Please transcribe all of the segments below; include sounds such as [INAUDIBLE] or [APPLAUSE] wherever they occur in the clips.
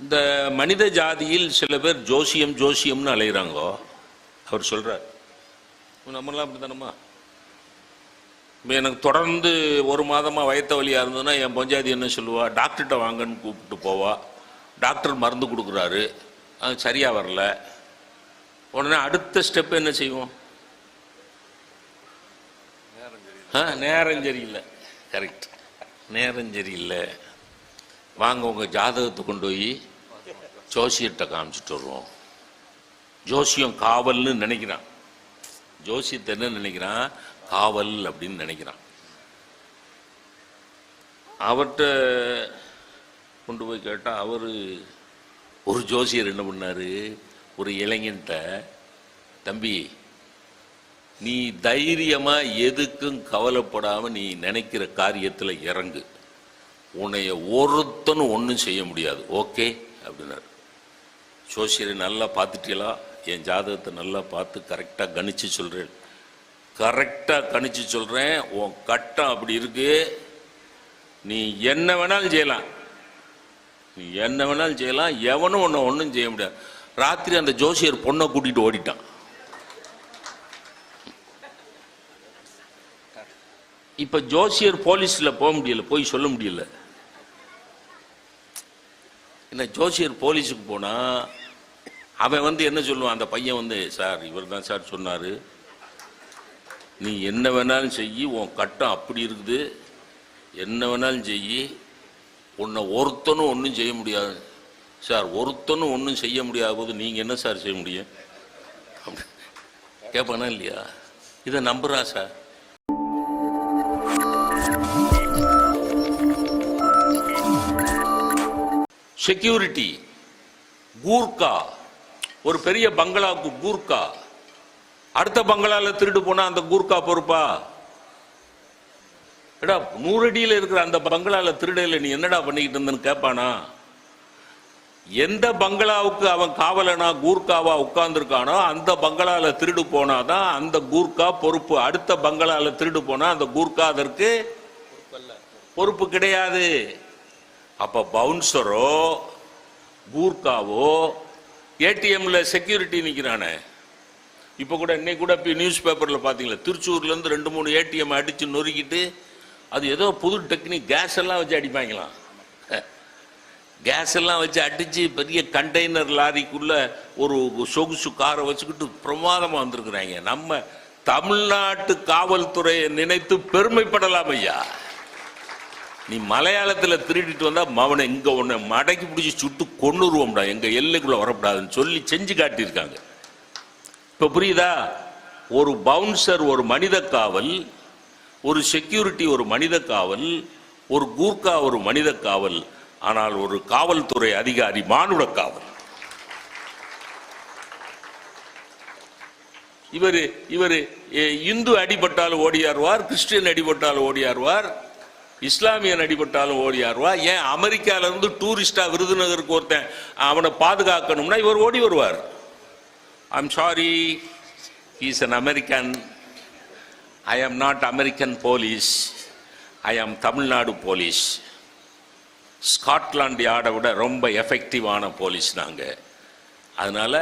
இந்த மனித ஜாதியில் சில பேர் ஜோசியம் ஜோசியம்னு அலைகிறாங்கோ அவர் சொல்றார் நம்மளாம் அப்படி தானம்மா இப்போ எனக்கு தொடர்ந்து ஒரு மாதமாக வயத்த வலியாக இருந்ததுன்னா என் பஞ்சாயத்து என்ன சொல்லுவா? டாக்டர்கிட்ட வாங்கன்னு கூப்பிட்டு போவா. டாக்டர் மருந்து கொடுக்குறாரு. அது சரியாக வரல. உடனே அடுத்த ஸ்டெப் என்ன செய்வோம்? ஆ நேரம் சரியில்லை. கரெக்ட் நேரம் சரியில்லை. வாங்க உங்கள் ஜாதகத்தை கொண்டு போய் ஜோசியர்கிட்ட காமிச்சிட்டு வருவோம். ஜோசியம் காவல்னு நினைக்கிறான். ஜோசியத்தை என்ன நினைக்கிறான்? காவல் அப்படின்னு நினைக்கிறான். அவர்கிட்ட கொண்டு போய் கேட்டால் அவர் ஒரு ஜோசியர் என்ன பண்ணார்? ஒரு இளைஞன்ட்ட தம்பி நீ தைரியமாக எதுக்கும் கவலைப்படாமல் நீ நினைக்கிற காரியத்தில் இறங்கு. உன்னைய ஒருத்தனும் ஒன்றும் செய்ய முடியாது. ஓகே? அப்படின்னாரு. ஜோசியரை நல்லா பார்த்துட்டீங்களா? என் ஜாதகத்தை நல்லா பார்த்து கரெக்டாக கணிச்சு சொல்கிறேன் கரெக்டாக கணிச்சு சொல்கிறேன் உன் கட்டம் அப்படி இருக்கு. நீ என்ன வேணாலும் செய்யலாம். நீ என்ன வேணாலும் செய்யலாம். எவனும் ஒன்று ஒன்றும் செய்ய முடியாது. ராத்திரி அந்த ஜோசியர் பொண்ணை கூட்டிகிட்டு ஓடிட்டான். இப்போ ஜோசியர் போலீஸில் போக முடியல. போய் சொல்ல முடியல. என்ன ஜோசியர் போலீஸுக்கு போனால் அவன் வந்து என்ன சொல்லுவான்? அந்த பையன் வந்து சார் இவர் தான் சார் சொன்னார். நீ என்ன வேணாலும் செய் உன் கட்டம் அப்படி இருக்குது. என்ன வேணாலும் செய் உன்னை ஒருத்தனும் ஒன்றும் செய்ய முடியாது. சார் ஒருத்தனும் ஒன்றும் செய்ய முடியாத போது நீங்கள் என்ன சார் செய்ய முடியும்? அப்படி. கேட்பானா இல்லையா? இதை நம்புறா சார். செக்யூரிட்டி கூர்க்கா ஒரு பெரிய பங்களாவுக்கு கூர்க்கா அடுத்த பங்களால திருட்டு போனா அந்த கூர்க்கா பொறுப்பா? எடா நூறு அடியில் இருக்கிற அந்த பங்களால திருடையில் நீ என்னடா பண்ணிக்கிட்டு இருந்தன்னு கேட்பானா எந்த பங்களாவுக்கு அவன் காவலனா கூர்க்காவா உட்கார்ந்துருக்கானோ அந்த பங்களால திருடு போனாதான் அந்த கூர்க்கா பொறுப்பு. அடுத்த பங்களால திருடு போனா அந்த கூர்க்கா அதற்கு பொறுப்பு கிடையாது. அப்போ பவுன்சரோ கூர்காவோ ஏடிஎம்ல செக்யூரிட்டி நிற்கிறானே இப்போ கூட இன்னைக்கு கூட இப்போ நியூஸ் பேப்பரில் பார்த்தீங்களா திருச்சூர்லேருந்து ரெண்டு மூணு ஏடிஎம் அடித்து நொறுக்கிட்டு அது ஏதோ புது டெக்னிக் கேஸ் எல்லாம் வச்சு அடிப்பாங்களாம் கேஸ் எல்லாம் வச்சு அடித்து பெரிய கண்டெய்னர் லாரிக்குள்ள ஒரு சொகுசு காரை வச்சுக்கிட்டு பிரமாதமாக வந்திருக்கிறாங்க. நம்ம தமிழ்நாட்டு காவல்துறையை நினைத்து பெருமைப்படலாம் ஐயா. நீ மலையாளத்தில் திருடிட்டு வந்தா மவனை இங்க உன்னை மடக்கி பிடிச்சி சுட்டு கொண்டுருவோம்டா எங்க எல்லைக்குள்ள வரக்கூடாதுன்னு சொல்லி செஞ்சு காட்டியிருக்காங்க. இப்ப புரியுதா? ஒரு பவுன்சர் ஒரு மனித காவல் ஒரு செக்யூரிட்டி ஒரு மனித காவல் ஒரு கூர்க்கா ஒரு மனித காவல் ஆனால் ஒரு காவல்துறை அதிகாரி மானுட காவல். இவர் இவர் இந்து அடிபட்டால் ஓடியாருவார் கிறிஸ்டியன் அடிபட்டால் ஓடியாருவார் இஸ்லாமியன் அடிபட்டாலும் ஓடியாருவா ஏன் அமெரிக்கால இருந்து டூரிஸ்டா விருதுநகருக்கு ஒருத்தன் அவனை பாதுகாக்கணும்னா இவர் ஓடி வருவார். I'm sorry is an American I am not American police ஐ ஆம் தமிழ்நாடு போலீஸ் ஸ்காட்லாண்டு யார்டை விட ரொம்ப எஃபெக்டிவான போலீஸ் நாங்கள் அதனால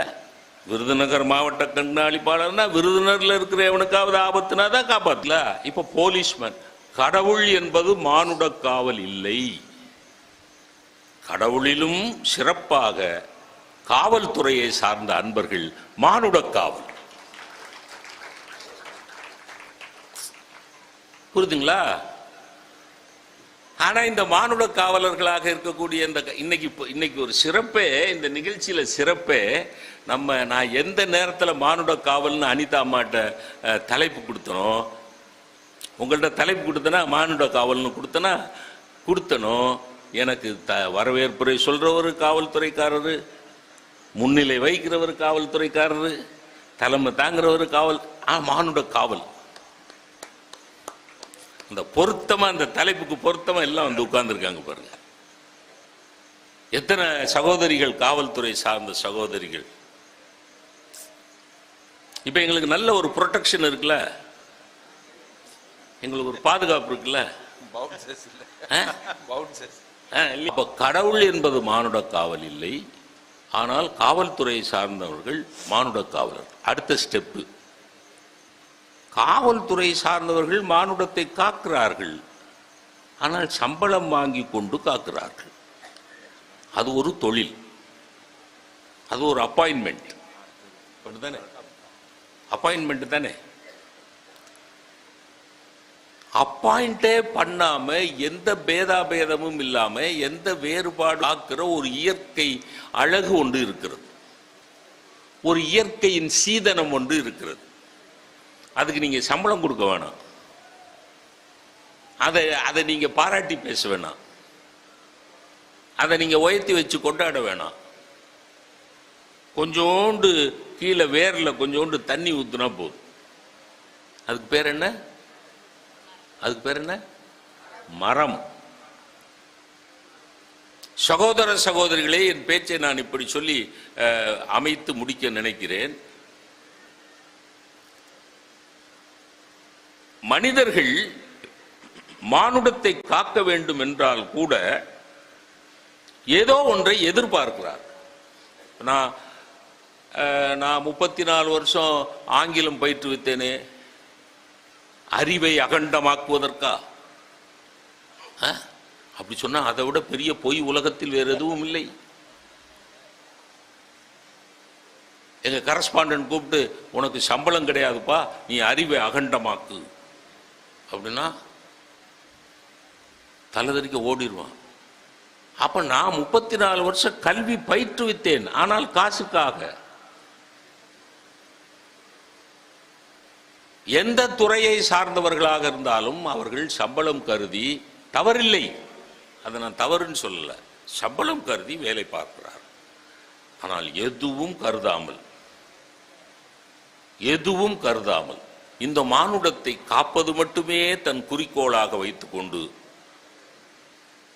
விருதுநகர் மாவட்ட கண்காணிப்பாளர்னா விருதுநகரில் இருக்கிற எவனுக்காவது ஆபத்துனா தான் காப்பாத்தல. இப்போ போலீஸ்மேன் கடவுள் என்பது மானுட காவல் இல்லை. கடவுளிலும் சிறப்பாக காவல்துறையை சார்ந்த அன்பர்கள் மானுட காவல். புரிதுங்களா? ஆனா இந்த மானுட காவலர்களாக இருக்கக்கூடிய இந்த இன்னைக்கு இப்போ- இன்னைக்கு ஒரு சிறப்பே இந்த நிகழ்ச்சியில சிறப்பே நம்ம நான் எந்த நேரத்தில் மானுட காவல்னு அனிதா அம்மாட்ட தலைப்பு கொடுத்தனோ உங்கள்ட்ட தலைப்பு கொடுத்தனா மானுட காவல்னு கொடுத்தனா கொடுத்தனோ எனக்கு த வரவேற்புரை சொல்கிறவர் காவல்துறைக்காரர் முன்னிலை வைக்கிறவர் காவல்துறைக்காரர் தலைமை தாங்கிறவர் காவல் ஆ மானுட காவல். அந்த பொருத்தமாக அந்த தலைப்புக்கு பொருத்தமாக எல்லாம் வந்து உட்கார்ந்துருக்காங்க பாருங்க. எத்தனை சகோதரிகள் காவல்துறை சார்ந்த சகோதரிகள். இப்போ எங்களுக்கு நல்ல ஒரு ப்ரொடெக்ஷன் இருக்குல்ல? எங்களுக்கு ஒரு பாதுகாப்பு இருக்குல்ல. அப்ப கடவுள் என்பது மானுட காவல் இல்லை. ஆனால் காவல்துறை சார்ந்தவர்கள் மானுட காவலர். அடுத்த ஸ்டெப்பு காவல்துறை சார்ந்தவர்கள் மானுடத்தை காக்கிறார்கள். ஆனால் சம்பளம் வாங்கி கொண்டு காக்கிறார்கள். அது ஒரு தொழில். அது ஒரு அப்பாயின்மெண்ட் தானே அப்பாயின்மெண்ட் தானே? அப்பாயிண்டே பண்ணாம எந்த பேதாபேதமும் இல்லாம எந்த வேறுபாடு ஆக்கிற ஒரு இயற்கை அழகு ஒன்று இருக்கிறது. ஒரு இயற்கையின் சீதனம் ஒன்று இருக்கிறது. அதுக்கு நீங்க சம்பளம் கொடுக்க வேணாம். அதை அதை நீங்க பாராட்டி பேச வேணாம். அதை நீங்க உயர்த்தி வச்சு கொண்டாட வேணாம். கொஞ்சோண்டு கீழே வேர்ல கொஞ்சோண்டு தண்ணி ஊத்துனா போதும். அதுக்கு பேர் என்ன? அதுக்கு பேர் என்ன? மரம். சகோதர சகோதரிகளே என் பேச்சை நான் இப்படி சொல்லி அமைத்து முடிக்க நினைக்கிறேன். மனிதர்கள் மானுடத்தை காக்க வேண்டும் என்றால் கூட ஏதோ ஒன்றை எதிர்பார்க்கிறார். நான் நான் முப்பத்தி நாலு வருஷம் ஆங்கிலம் பயிற்றுவித்தேனே. அறிவை அகண்டமாக்குவதற்கா? ஆ? அப்படி சொன்னா அதை விட பெரிய பொய் உலகத்தில் வேற எதுவும் இல்லை. எங்க கரஸ்பாண்டன்ட் கூப்பிட்டு உனக்கு சம்பளம் கிடையாதுப்பா நீ அறிவை அகண்டமாக்கு. அப்படின்னா தலைதறிக்க ஓடிடுவான் அப்ப நான் முப்பத்தி நாலு வருஷம் கல்வி பயிற்றுவித்தேன் ஆனால் காசுக்காக. எந்த துறையை சார்ந்தவர்களாக இருந்தாலும் அவர்கள் சம்பளம் கருதி தவறில்லை. அதை நான் தவறுன்னு சொல்லலை. சம்பளம் கருதி வேலை பார்க்கிறார். ஆனால் எதுவும் கருதாமல் எதுவும் கருதாமல் இந்த மானுடத்தை காப்பது மட்டுமே தன் குறிக்கோளாக வைத்துக்கொண்டு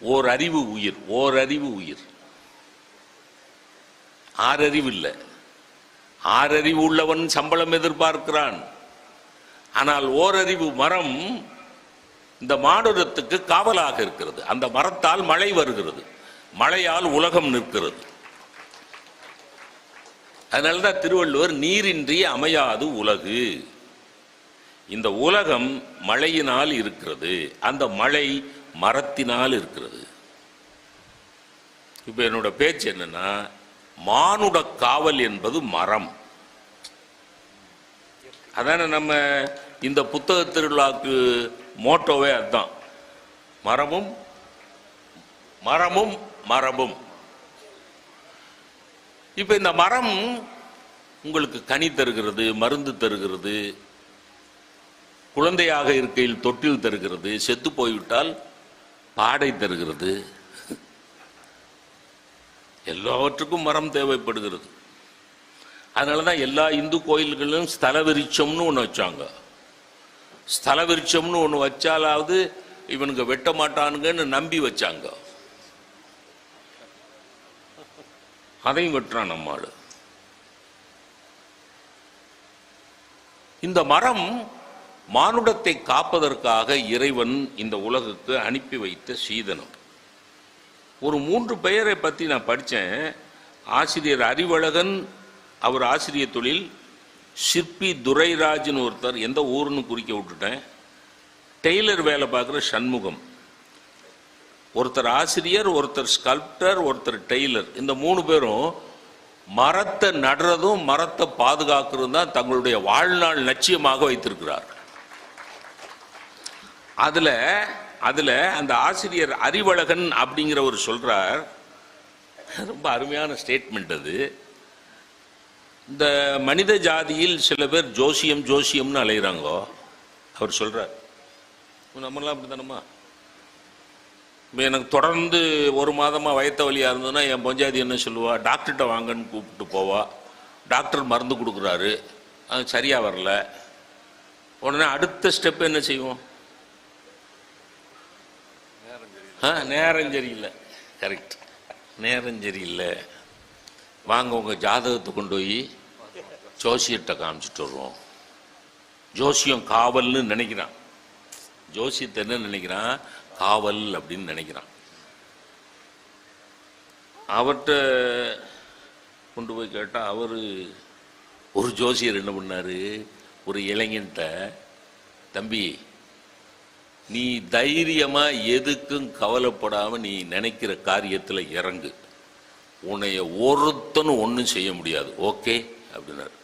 ஓர் அறிவு உயிர் ஓர் அறிவு உயிர். ஆறறிவு இல்லை. ஆறறிவு உள்ளவன் சம்பளம் எதிர்பார்க்கிறான். ஆனால் ஓரறிவு மரம் இந்த மானுடத்துக்கு காவலாக இருக்கிறது. அந்த மரத்தால் மழை வருகிறது. மழையால் உலகம் நிற்கிறது. அதனால்தான் திருவள்ளுவர் நீரின்றி அமையாது உலகு. இந்த உலகம் மழையினால் இருக்கிறது. அந்த மழை மரத்தினால் இருக்கிறது. இப்ப என்னோட பேச்சு என்னன்னா மானுட காவல் என்பது மரம். அதான நம்ம இந்த புத்தக திருவிழாக்கு மோட்டோவே அதுதான். மரமும் மரமும் மரபும். இப்ப இந்த மரம் உங்களுக்கு கனி தருகிறது மருந்து தருகிறது குழந்தையாக இருக்கையில் தொட்டில் தருகிறது செத்து போய்விட்டால் பாடை தருகிறது. எல்லாவற்றுக்கும் மரம் தேவைப்படுகிறது. அதனால தான் எல்லா இந்து கோயில்களிலும் ஸ்தல விருட்சம்னு ஒன்று வச்சாங்க. ஸ்தல விருட்சம்னு ஒன்று வச்சாலாவது இவனுங்க வெட்ட மாட்டானுங்கன்னு நம்பி வச்சாங்க. அதையும் வெட்டுறான் நம்மாள். இந்த மரம் மானுடத்தை காப்பதற்காக இறைவன் இந்த உலகுக்கு அனுப்பி வைத்த சீதனம். ஒரு மூன்று பெயரை பற்றி நான் படித்தேன் ஆசிரியர் அறிவழகன் அவர் ஆசிரியர் தொழில் சிற்பி துரைராஜ்னு ஒருத்தர் எந்த ஊர்னு குறிக்க விட்டுட்டேன். டெய்லர் வேலை பார்க்குற சண்முகம். ஒருத்தர் ஆசிரியர் ஒருத்தர் ஸ்கல்ப்டர் ஒருத்தர் டெய்லர். இந்த மூணு பேரும் மரத்தை நடுறதும் மரத்தை பாதுகாக்கிறதும் தான் தங்களுடைய வாழ்நாள் லட்சியமாக வைத்திருக்கிறார் அதில் அதில் அந்த ஆசிரியர் அறிவழகன் அப்படிங்கிறவர் சொல்கிறார் ரொம்ப அருமையான ஸ்டேட்மெண்ட் அது. இந்த மனித ஜாதியில் சில பேர் ஜோசியம் ஜோசியம்னு அலைகிறாங்கோ அவர் சொல்கிறார் நம்மளாம் அப்படி தானம்மா இப்போ எனக்கு தொடர்ந்து ஒரு மாதமாக வயத்த வழியாக இருந்ததுன்னா என் பஞ்சாயத்து என்ன சொல்லுவா? டாக்டர்கிட்ட வாங்கன்னு கூப்பிட்டு போவா. டாக்டர் மருந்து கொடுக்குறாரு. அது சரியாக வரல. உடனே அடுத்த ஸ்டெப் என்ன செய்வோம்? ஆ நேரம் சரியில்லை. கரெக்ட் நேரம் சரியில்லை. வாங்க உங்கள் ஜாதகத்தை கொண்டு போய் ஜோசியர்கிட்ட காமிச்சிட்டு வருவோம். ஜோசியம் காவல்னு நினைக்கிறான். ஜோசியத்தை என்ன நினைக்கிறான்? காவல் அப்படின்னு நினைக்கிறான். அவர்கிட்ட கொண்டு போய் கேட்டால் அவர் ஒரு ஜோசியர் என்ன பண்ணார்? ஒரு இளைஞன்ட்ட தம்பி நீ தைரியமாக எதுக்கும் கவலைப்படாமல் நீ நினைக்கிற காரியத்தில் இறங்கு. உன்னைய ஒருத்தனும் ஒன்றும் செய்ய முடியாது. ஓகே? அப்படின்னாரு.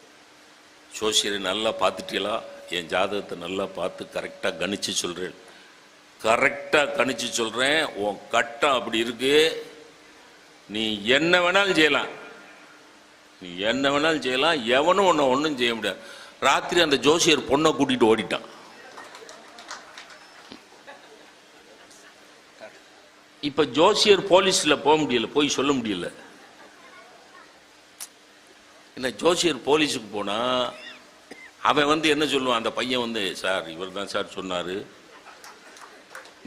ஜோசியரை நல்லா பார்த்துட்டீங்களா? என் ஜாதகத்தை நல்லா பார்த்து கரெக்டாக கணிச்சு சொல்கிறேன் கரெக்டாக கணிச்சு சொல்கிறேன் உன் கட்டம் அப்படி இருக்கு. நீ என்ன வேணாலும் செய்யலாம். நீ என்ன வேணாலும் செய்யலாம். எவனும் உன்னை ஒன்றும் செய்ய முடியாது. ராத்திரி அந்த ஜோசியர் பொண்ணை கூட்டிகிட்டு ஓடிட்டான். இப்போ ஜோசியர் போலீஸில் போக முடியல. போய் சொல்ல முடியல. என்ன ஜோசியர் போலீஸுக்கு போனா அவன் வந்து என்ன சொல்லுவான்? அந்த பையன் வந்து சார் இவர் தான் சார் சொன்னார்.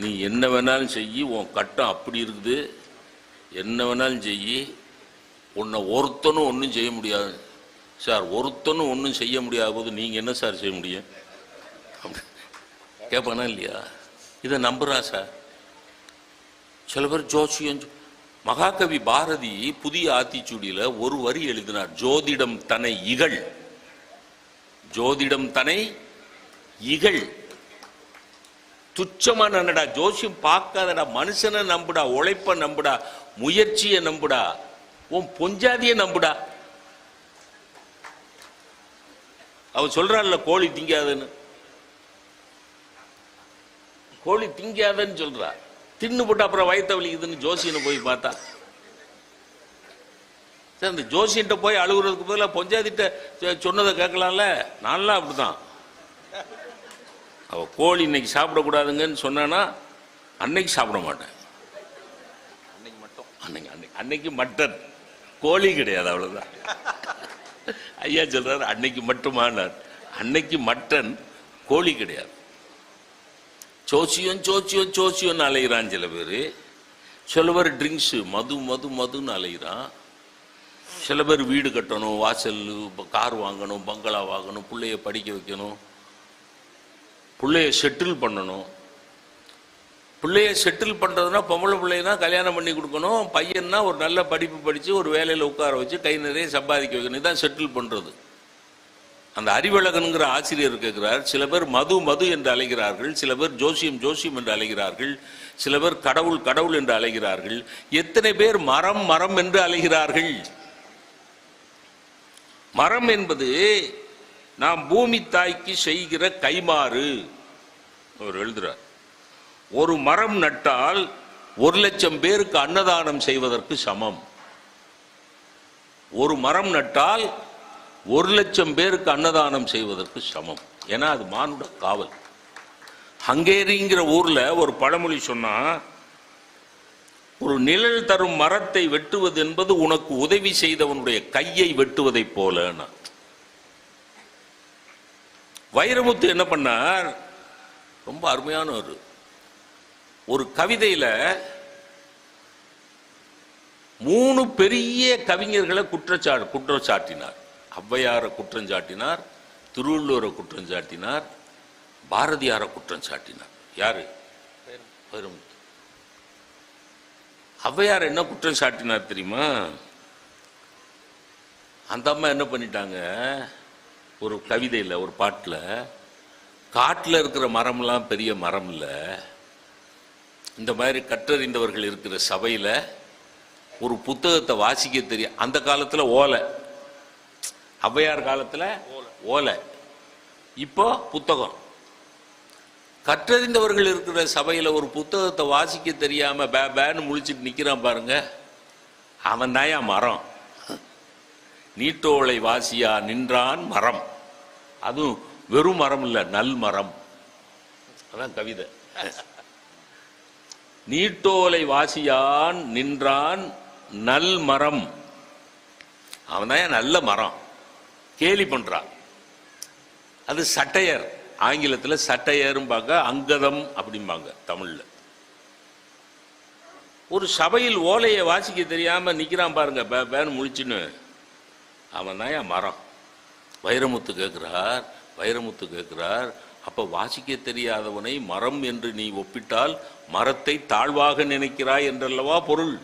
நீ என்ன வேணாலும் செய் உன் கட்டம் அப்படி இருக்குது. என்ன வேணாலும் செய் உன்னை ஒருத்தனும் ஒன்றும் செய்ய முடியாது. சார் ஒருத்தனும் ஒன்றும் செய்ய முடியாத போது நீங்கள் என்ன சார் செய்ய முடியும்? கேட்பானா இல்லையா? இதை நம்புறா சார். சில பேர் ஜோசியம் மகாகவி பாரதி புதிய ஆத்திச்சூடியில் ஒரு வரி எழுதினார் ஜோதிடம் தனை இகழ். ஜோதிடம் தனை இகழ். துச்சமா நன்னடா ஜோசியம் பார்க்காதடா மனுஷனை நம்புடா உழைப்ப நம்புடா முயற்சியை நம்புடா உன் பொஞ்சாதியை நம்புடா. அவன் சொல்றான்ல கோழி திங்காதுன்னு. கோழி திங்காதன்னு சொல்றா. தின்னு போட்டு அப்புறம் வயிற்று வலிக்குதுன்னு ஜோசியனை போய் பார்த்தா. சரி அந்த ஜோசியன்ட்ட போய் அழுகுறதுக்கு பதிலாக பொஞ்சாதிட்ட சொன்னதை கேட்கலாம்ல? நான்லாம் அப்படிதான் அவ கோழி இன்னைக்கு சாப்பிடக்கூடாதுங்கன்னு சொன்னானா அன்னைக்கு சாப்பிட மாட்டேன். அன்னைக்கு மட்டும். அன்னைக்கு அன்னைக்கு அன்னைக்கு மட்டன். கோழி கிடையாது அவ்வளவுதான். ஐயா சொல்றாரு அன்னைக்கு மட்டுமானார். அன்னைக்கு மட்டன் கோழி கிடையாது. சோசியம் சோசியம் சோசியம்னு அலைகிறான் சில பேர். சில பேர் ட்ரிங்க்ஸு மது மது மதுன்னு அலைகிறான் சில பேர் வீடு கட்டணும் வாசல் கார் வாங்கணும் பங்களா வாங்கணும் பிள்ளைய படிக்க வைக்கணும். பிள்ளைய செட்டில் பண்ணணும். பிள்ளைய செட்டில் பண்ணுறதுனா பொம்பளை பிள்ளைனா கல்யாணம் பண்ணி கொடுக்கணும். பையன்னா ஒரு நல்ல படிப்பு படித்து ஒரு வேலையில் உட்கார வச்சு கை நிறைய சம்பாதிக்க வைக்கணும். இதுதான் செட்டில் பண்ணுறது அந்த அறிவழகனுங்கிற ஆசிரியர் கேட்கிறார் சில பேர் மது மது என்று அழைகிறார்கள் சில பேர் ஜோசியம் ஜோசியம் என்று அழைகிறார்கள் சில பேர் கடவுள் கடவுள் என்று அழைகிறார்கள் எத்தனை பேர் மரம் மரம் என்று அழைகிறார்கள்? மரம் என்பது நாம் பூமி தாய்க்கு செய்கிற கைமாறு. அவர் எழுதுறார் ஒரு மரம் நட்டால் ஒரு லட்சம் பேருக்கு அன்னதானம் செய்வதற்கு சமம். ஒரு மரம் நட்டால் ஒரு லட்சம் பேருக்கு அன்னதானம் செய்வதற்கு சமம் ஏன்னா அது மானுட காவல். ஹங்கேரிங்கிற ஊர்ல ஒரு பழமொழி சொன்னா ஒரு நிழல் தரும் மரத்தை வெட்டுவது என்பது உனக்கு உதவி செய்தவனுடைய கையை வெட்டுவதைப் போலன்னா. வைரமுத்து என்ன பண்ணார்? ரொம்ப அருமையான ஒரு ஒரு கவிதையில மூணு பெரிய கவிஞர்களை குற்றச்சா குற்றச்சாட்டினார். ஔவையாரை குற்றம் சாட்டினார் திருவள்ளுவரை குற்றம் சாட்டினார் பாரதியாரை குற்றம் சாட்டினார். யாரு? வைரமுத்து ஔவையார் என்ன குற்றம் சாட்டினார் தெரியுமா? அந்த அம்மா என்ன பண்ணிட்டாங்க? ஒரு கவிதையில் ஒரு பாட்டில் காட்டில் இருக்கிற மரம்லாம் பெரிய மரம் இல்லை. இந்த மாதிரி கற்றறிந்தவர்கள் இருக்கிற சபையில் ஒரு புத்தகத்தை வாசிக்க தெரியும். அந்த காலத்தில் ஓலை. ஔவையார் காலத்தில் ஓலை. இப்போ புத்தகம். கற்றறிந்தவர்கள் இருக்கிற சபையில் ஒரு புத்தகத்தை வாசிக்க தெரியாமல் பே பேன்னு முழிச்சிட்டு நிற்கிறான் பாருங்க. அவன் தாயா மரம். நீட்டோலை வாசியா நின்றான் மரம். அதுவும் வெறும் மரம் இல்லை நல் மரம். அதான் கவிதை. நீட்டோலை வாசியான் நின்றான் நல் மரம். அவன் தான் நல்ல மரம். கேலி பண்ணுறான் அது சட்டையர். ஆங்கிலத்தில் சட்டையரும்பாங்க அங்கதம் அப்படிம்பாங்க தமிழில். ஒரு சபையில் ஓலையை வாசிக்க தெரியாம நிக்கிறான் பாருங்க பே பேன்னு முழிச்சுன்னு. அவன் தான் என் மரம்? வைரமுத்து கேட்கிறார் வைரமுத்து கேட்கிறார் அப்ப வாசிக்க தெரியாதவனை மரம் என்று நீ ஒப்பிட்டால் மரத்தை தாழ்வாக நினைக்கிறாய் என்றல்லவா பொருள்?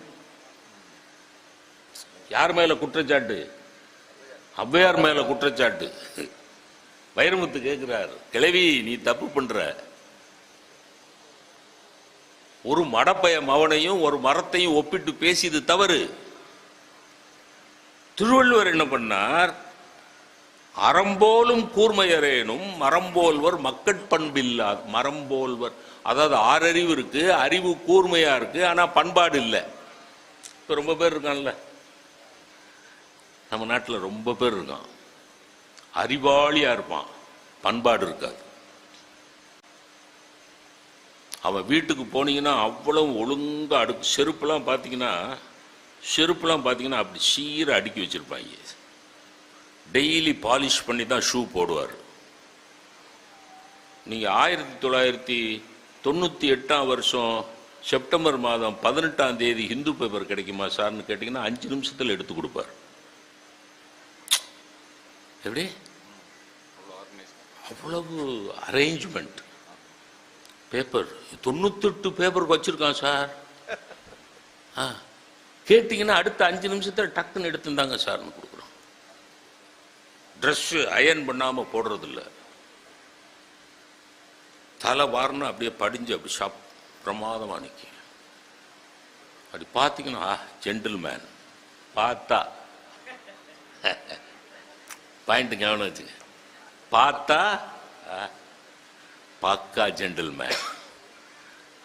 யார் மேல குற்றச்சாட்டு? ஔவையார் மேல குற்றச்சாட்டு. வைரமுத்து கேட்கிறார் கிழவி நீ தப்பு பண்ற. ஒரு மடப்பய மவனையும் ஒரு மரத்தையும் ஒப்பிட்டு பேசியது தவறு. திருவள்ளுவர் என்ன பண்ணார்? அறம்போலும் கூர்மையரேனும் மரம்போல்வர் மக்கட்பண்பில்லா மரம்போல்வர் அதாவது ஆறறிவு இருக்கு அறிவு கூர்மையா இருக்கு ஆனா பண்பாடு இல்லை. இப்ப ரொம்ப பேர் இருக்கான்ல நம்ம நாட்டில் ரொம்ப பேர் இருக்கான். அறிவாளியாக இருப்பான். பண்பாடு இருக்காது. அவன் வீட்டுக்கு போனீங்கன்னா அவ்வளவு ஒழுங்காக அடுக்கு செருப்புலாம் பார்த்தீங்கன்னா செருப்புலாம் பார்த்தீங்கன்னா அப்படி சீர அடுக்கி வச்சுருப்பாங்க. டெய்லி பாலிஷ் பண்ணி தான் ஷூ போடுவார். நீங்கள் ஆயிரத்தி தொள்ளாயிரத்தி தொண்ணூற்றி எட்டாம் வருஷம் செப்டம்பர் மாதம் பதினெட்டாம் தேதி ஹிந்து பேப்பர் கிடைக்குமா சார்னு கேட்டிங்கன்னா அஞ்சு நிமிஷத்தில் எடுத்து கொடுப்பார். எப்படி? அவ்வளவு அரேஞ்ச்மெண்ட் பேப்பர் தொண்ணூத்தெட்டு பேப்பர் வச்சிருக்கான் சார். ஆ. கேட்டிங்கன்னா அடுத்த அஞ்சு நிமிஷத்தில் டக்குன்னு எடுத்துருந்தாங்க சார்னு கொடுக்குறோம். ட்ரெஸ்ஸு அயன் பண்ணாமல் போடுறதில்ல. தலை வாரணும் அப்படியே படிஞ்சு அப்படி ஷாப் பிரமாதமாக நிற்கும் அப்படி பார்த்தீங்கன்னா ஜென்டில்மேன் பார்த்தா. [LAUGHS] பாயிண்ட் கவனம் வச்சுக்க பார்த்தா பக்கா ஜென்டில்மேன்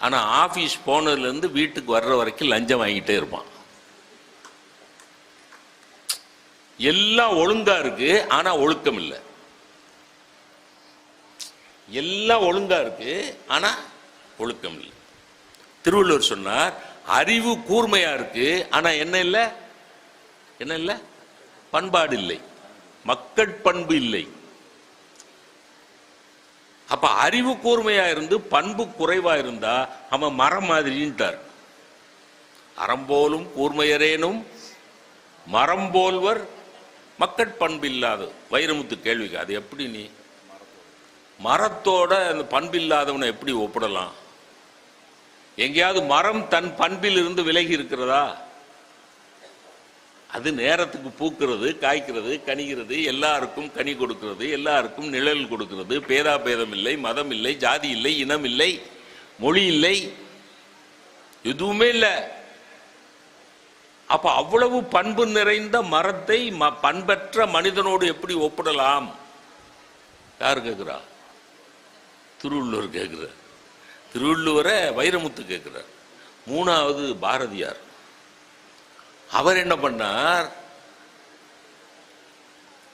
ஆனால் ஆஃபீஸ் போனதுலேருந்து வீட்டுக்கு வர்ற வரைக்கும் லஞ்சம் வாங்கிட்டே இருப்பான். எல்லாம் ஒழுங்கா இருக்கு ஆனால் ஒழுக்கம் இல்லை. எல்லாம் ஒழுங்கா இருக்கு ஆனா ஒழுக்கம் இல்லை. திருவள்ளுவர் சொன்னார் அறிவு கூர்மையா இருக்கு ஆனா என்ன இல்லை? என்ன இல்லை? பண்பாடு இல்லை. மக்கட்பண்பு இல்லை. அப்ப அறிவு கூர்மையா இருந்து பண்பு குறைவா இருந்தா அவன் மரம் மாதிரின்ட்டார். அறம்போலும் கூர்மையரேனும் மரம் போல்வர் மக்கட்பண்பு இல்லாத வைரமுத்து கேள்விக்கு அது எப்படி நீ? மரத்தோட அந்த பண்பு இல்லாதவனை எப்படி ஒப்பிடலாம்? எங்கேயாவது மரம் தன் பண்பில் இருந்து விலகி இருக்கிறதா? அது நேரத்துக்கு பூக்கிறது காய்க்கிறது கனிகிறது எல்லாருக்கும் கனி கொடுக்கிறது எல்லாருக்கும் நிழல் கொடுக்கிறது. பேதா பேதம் இல்லை மதம் இல்லை ஜாதி இல்லை இனம் இல்லை மொழி இல்லை எதுவுமே இல்லை. அப்ப அவ்வளவு பண்பு நிறைந்த மரத்தை ம- பண்பற்ற மனிதனோடு எப்படி ஒப்பிடலாம்? யார் கேட்கிறா? திருவள்ளுவர் கேட்கிறார். திருவள்ளுவரை வைரமுத்து கேட்கிறார். மூணாவது பாரதியார். அவர் என்ன பண்ணார்?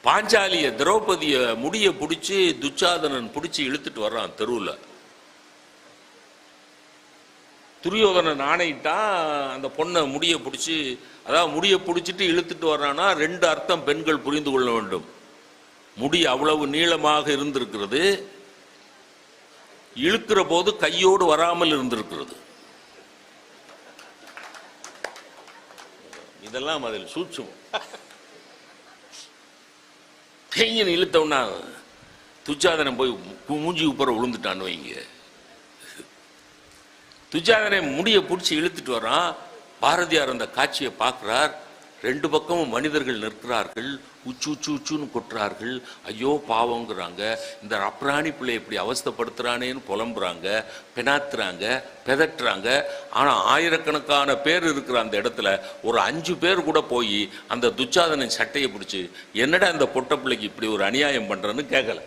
பாஞ்சாலிய திரௌபதிய முடிய பிடிச்சி துச்சாதனன் பிடிச்சி இழுத்துட்டு வர்றான் தெருவில். துரியோதனன் ஆணையிட்டான் அந்த பொண்ணை முடிய பிடிச்சி அதாவது முடிய பிடிச்சிட்டு இழுத்துட்டு வர்றான்னா ரெண்டு அர்த்தம் பெண்கள் புரிந்து கொள்ள வேண்டும். முடி அவ்வளவு நீளமாக இருந்திருக்கிறது இழுக்கிற போது கையோடு வராமல் இருந்திருக்கிறது. இதெல்லாம் அதில் சூட்சம் தேங்கன்னு இழுத்தவனா துச்சாதனம் போய் மூஞ்சி உப்புற விழுந்துட்டான்னு வைங்க. துச்சாதனை முடிய பிடிச்சி இழுத்துட்டு வரான் பாரதியார் அந்த காட்சியை பார்க்கிறார். ரெண்டு பக்கமும் மனிதர்கள் நிற்கிறார்கள் உச்சு உச்சு உச்சுன்னு கொட்டுறார்கள். ஐயோ பாவங்கிறாங்க. இந்த அப்ராணி பிள்ளை இப்படி அவஸ்தப்படுத்துறானேன்னு புலம்புறாங்க பினாத்துறாங்க பெதட்டுறாங்க. ஆனால் ஆயிரக்கணக்கான பேர் இருக்கிற அந்த இடத்துல ஒரு அஞ்சு பேர் கூட போய் அந்த துச்சாதனன் சட்டையை பிடிச்சி என்னடா இந்த பொட்ட பிள்ளைக்கு இப்படி ஒரு அநியாயம் பண்ணுறேன்னு கேட்கல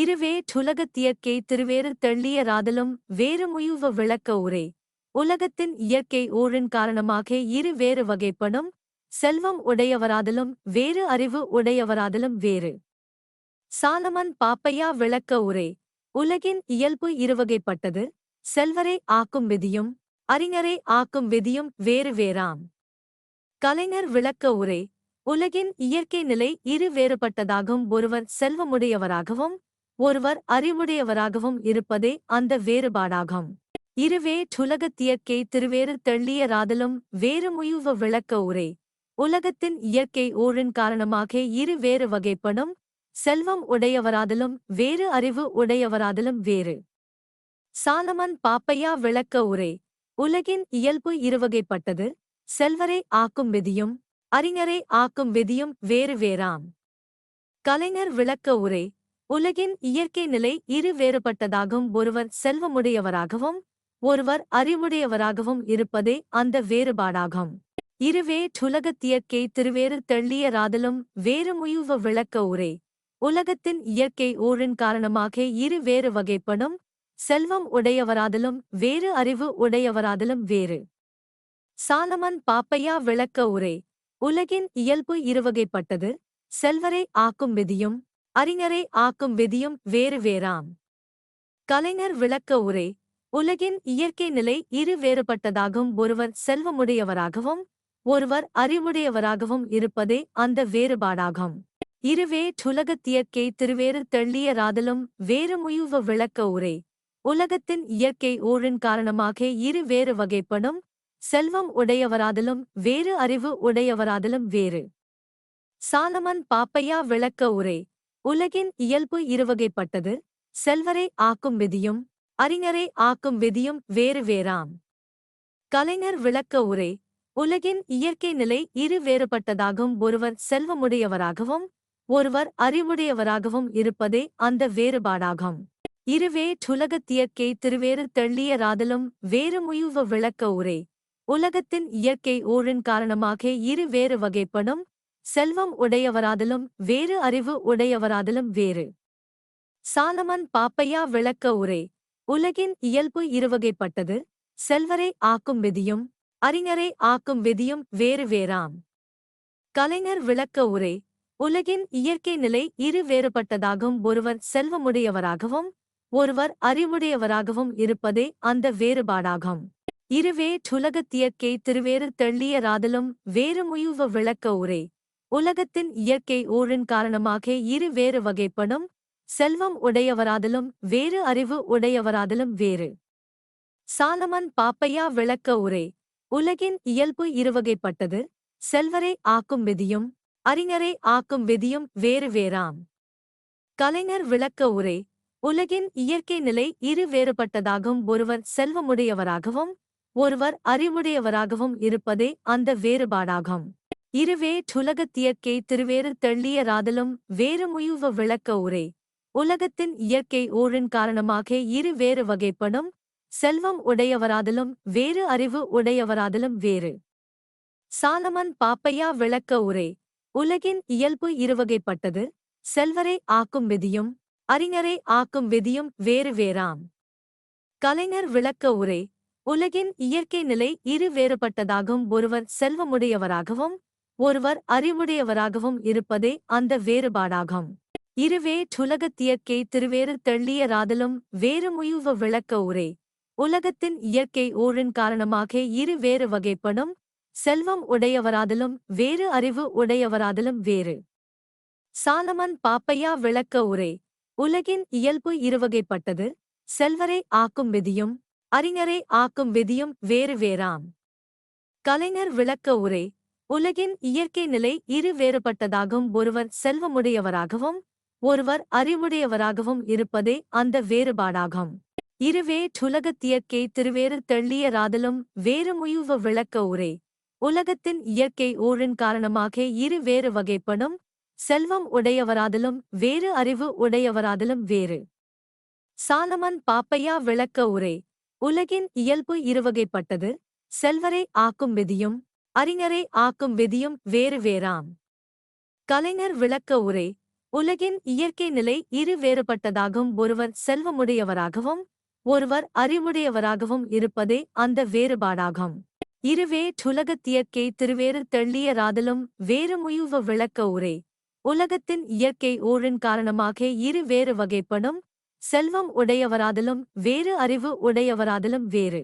இருவே டுலகத்தியற்கை திருவேறு தள்ளிய ராதலும் வேறு முயுவ விளக்க உரை. உலகத்தின் இயற்கை ஊழின் காரணமாக இரு வேறு வகைப்படும் செல்வம் உடையவராதலும் வேறு அறிவு உடையவராதலும் வேறு. சாலமன் பாப்பையா விளக்க உரை. உலகின் இயல்பு இருவகைப்பட்டது. செல்வரை ஆக்கும் விதியும் அறிஞரை ஆக்கும் விதியும் வேறு வேறாம். கலைஞர் விளக்க உரை. உலகின் இயற்கை நிலை இரு வேறுபட்டதாகும். ஒருவர் செல்வமுடையவராகவும் ஒருவர் அறிவுடையவராகவும் இருப்பதே அந்த வேறுபாடாகும். இருவே டுலகத்தியற்கை திருவேறு தெள்ளிய ராதலும் வேறுமுயுவ விளக்க உரை. உலகத்தின் இயற்கை ஊழின் காரணமாக இரு வேறு வகைப்படும் செல்வம் உடையவராதலும் வேறு அறிவு உடையவராதலும் வேறு. சாலமன் பாப்பையா விளக்க உரை. உலகின் இயல்பு இருவகைப்பட்டது செல்வரை ஆக்கும் விதியும் அறிஞரை ஆக்கும் விதியும் வேறு வேறாம். கலைஞர் விளக்க உரை. உலகின் இயற்கை நிலை இரு வேறுபட்டதாகவும் ஒருவர் செல்வமுடையவராகவும் ஒருவர் அறிவுடையவராகவும் இருப்பதே அந்த வேறுபாடாகும். இருவே டுலகத்தியற்கை திருவேறு தெள்ளிய ராதலும் வேறு முயுவ விளக்க உரை. உலகத்தின் இயற்கை ஊழின் காரணமாக இரு வேறு வகைப்படும் செல்வம் உடையவராதலும் வேறு அறிவு உடையவராதலும் வேறு. சாலமன் பாப்பையா விளக்க உரை. உலகின் இயல்பு இருவகைப்பட்டது செல்வரை ஆக்கும் விதியும் அறிஞரை ஆக்கும் விதியும் வேறு வேறாம். கலைஞர் விளக்க உரை. உலகின் இயற்கை நிலை இரு வேறுபட்டதாகும். ஒருவர் செல்வமுடையவராகவும் ஒருவர் அறிவுடையவராகவும் இருப்பதே அந்த வேறுபாடாகும். இருவே டுலகத்தியற்கை திருவேறு தெள்ளிய ராதலும் வேறு முயுவ விளக்க உரை. உலகத்தின் இயற்கை ஊழின் காரணமாக இரு வேறு வகைப்படும் செல்வம் உடையவராதலும் வேறு அறிவு உடையவராதலும் வேறு. சாலமன் பாப்பையா விளக்க உரை. உலகின் இயல்பு இருவகைப்பட்டது செல்வரை ஆக்கும் விதியும் அறிஞரை ஆக்கும் விதியும் வேறு வேறாம். கலைஞர் விளக்க உரை உலகின் இயற்கை நிலை இரு வேறுபட்டதாகும். ஒருவர் செல்வமுடையவராகவும் ஒருவர் அறிவுடையவராகவும் இருப்பதே அந்த வேறுபாடாகும். இருவே டுலகத்தியற்கை திருவேறு தெள்ளிய ராதலும் வேறு முயுவ விளக்க உரை உலகத்தின் இயற்கை ஊழின் காரணமாக இரு வேறு வகைப்படும். செல்வம் உடையவராதலும் வேறு அறிவு உடையவராதலும் வேறு. சாலமன் பாப்பையா விளக்க உரை உலகின் இயல்பு இருவகைப்பட்டது. செல்வரை ஆக்கும் விதியும் அறிஞரை ஆக்கும் விதியும் வேறு வேறாம். கலைஞர் விளக்க உரை உலகின் இயற்கை நிலை இரு வேறுபட்டதாகும். ஒருவர் செல்வமுடையவராகவும் ஒருவர் அறிவுடையவராகவும் இருப்பதே அந்த வேறுபாடாகும். இருவே டுலகத்தியற்கை திருவேறு தெள்ளிய ராதலும் வேறு முயுவ விளக்க உரை. உலகத்தின் இயற்கை ஊழின் காரணமாக இரு வேறு வகைப்படும் செல்வம் உடையவராதலும் வேறு அறிவு உடையவராதலும் வேறு. சாலமன் பாப்பையா விளக்க உரை. உலகின் இயல்பு இருவகைப்பட்டது. செல்வரை ஆக்கும் விதியும் அறிஞரை ஆக்கும் விதியும் வேறு வேறாம். கலைஞர் விளக்க உரை. உலகின் இயற்கை நிலை இரு வேறுபட்டதாகும். ஒருவர் செல்வமுடையவராகவும் ஒருவர் அறிவுடையவராகவும் இருப்பதே அந்த வேறுபாடாகும். இருவே டுலகத்தியற்கை திருவேறு தெள்ளியராதலும் வேறு முயுவ விளக்க உரை. உலகத்தின் இயற்கை ஊழின் காரணமாக இரு வேறு வகைப்படும் செல்வம் உடையவராதலும் வேறு அறிவு உடையவராதலும் வேறு. சாலமன் பாப்பையா விளக்க உரை. உலகின் இயல்பு இருவகைப்பட்டது. செல்வரை ஆக்கும் விதியும் அறிஞரை ஆக்கும் விதியும் வேறு வேறாம். கலைஞர் விளக்க உரை. உலகின் இயற்கை நிலை இரு வேறுபட்டதாகும். ஒருவர் செல்வமுடையவராகவும் ஒருவர் அறிவுடையவராகவும் இருப்பதே அந்த வேறுபாடாகும். இருவே டுலகத்தியற்கை திருவேறு தெள்ளிய ராதலும் வேறு முயுவ விளக்க உரை. உலகத்தின் இயற்கை ஊழின் காரணமாக இரு வேறு வகைப்படும் செல்வம் உடையவராதலும் வேறு அறிவு உடையவராதலும் வேறு. சாலமன் பாப்பையா விளக்க உரை. உலகின் இயல்பு இருவகைப்பட்டது செல்வரை ஆக்கும் விதியும் அறிஞரை ஆக்கும் விதியும் வேறு வேறாம். கலைஞர் விளக்க உரை. உலகின் இயற்கை நிலை இரு வேறுபட்டதாகும் ஒருவர் செல்வமுடையவராகவும் ஒருவர் அறிவுடையவராகவும் இருப்பதே அந்த வேறுபாடாகும். இருவே டுலகத்தியற்கை திருவேறு தெள்ளிய ராதலும் வேறு முயுவ விளக்க உரை. உலகத்தின் இயற்கை ஊழின் காரணமாக இரு வேறு வகைப்படும் செல்வம் உடையவராதலும் வேறு அறிவு உடையவராதலும் வேறு. சாலமன் பாப்பையா விளக்க உரை. உலகின் இயல்பு இருவகைப்பட்டது செல்வரை ஆக்கும் விதியும் அறிஞரை ஆக்கும் விதியும் வேறு வேறாம். கலைஞர் விளக்க உரை. உலகின் இயற்கை நிலை இரு வேறுபட்டதாகும். ஒருவர் செல்வமுடையவராகவும் ஒருவர் அறிவுடையவராகவும் இருப்பதே அந்த வேறுபாடாகும். இருவே டுலகத்தியற்கை திருவேறு தெள்ளிய ராதலும் வேறு முயுவ விளக்க உரை. உலகத்தின் இயற்கை ஊழின் காரணமாக இரு வேறு வகைப்படும். செல்வம் உடையவராதலும் வேறு அறிவு உடையவராதலும் வேறு.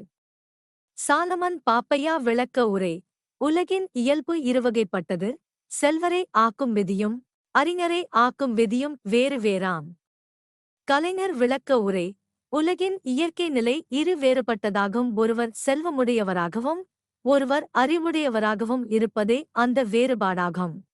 சாலமன் பாப்பையா விளக்க உரை. உலகின் இயல்பு இருவகைப்பட்டது செல்வரை ஆக்கும் விதியும் அறிஞரை ஆக்கும் விதியும் வேறு வேறாம். கலைஞர் விளக்க உரை உலகின் இயற்கை நிலை இரு வேறுபட்டதாகவும் ஒருவர் செல்வமுடையவராகவும் ஒருவர் அறிவுடையவராகவும் இருப்பதே அந்த வேறுபாடாகும்.